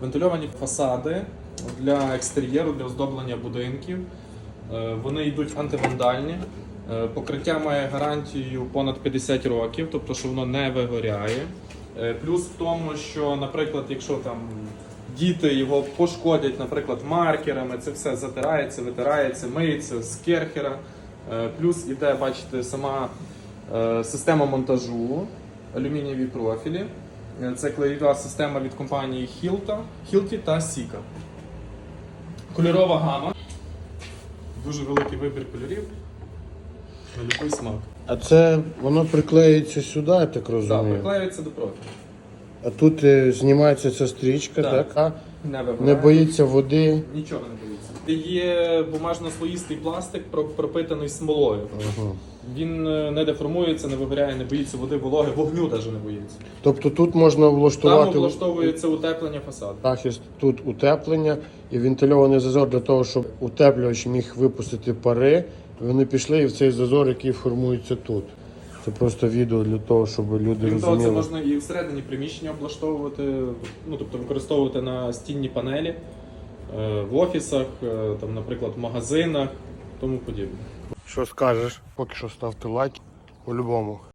Вентильовані фасади для екстер'єру, для оздоблення будинків. Е, Вони йдуть антивандальні. Е, Покриття має гарантію понад 50 років, тобто що воно не вигоряє. Е, Плюс в тому, що, наприклад, якщо там діти його пошкодять, наприклад, маркерами, це все затирається, витирається, миється з керхера. Плюс іде, бачите, сама система монтажу, алюмінієві профілі. Е, Це клеєва система від компанії Hilta, Hilti та Sika. Кольорова гама. Дуже великий вибір кольорів. На будь-який смак. А це воно приклеюється сюди, я так Так, да, приклеюється до профілю. А тут е, знімається ця стрічка, Так. так? А Не не боїться води. Нічого не боїться. Є бумажно-слоїстий пластик про- пропитаний смолою. Ага. Він е, не деформується, не вигоряє, не боїться води, вологи, вогню навіть не боїться. Тобто тут можна Там облаштовується утеплення фасаду. захист, тут утеплення і вентильований зазор для того, щоб утеплювач міг випустити пари. Вони пішли і в цей зазор, який формується тут. Це просто відео для того, щоб люди Крім того, це розуміли. можна і всередині приміщення облаштовувати, ну тобто використовувати на стінні панелі е, в офісах, е, там, наприклад, в магазинах, тому подібне. Що скажеш? Поки що ставте лайк по-любому.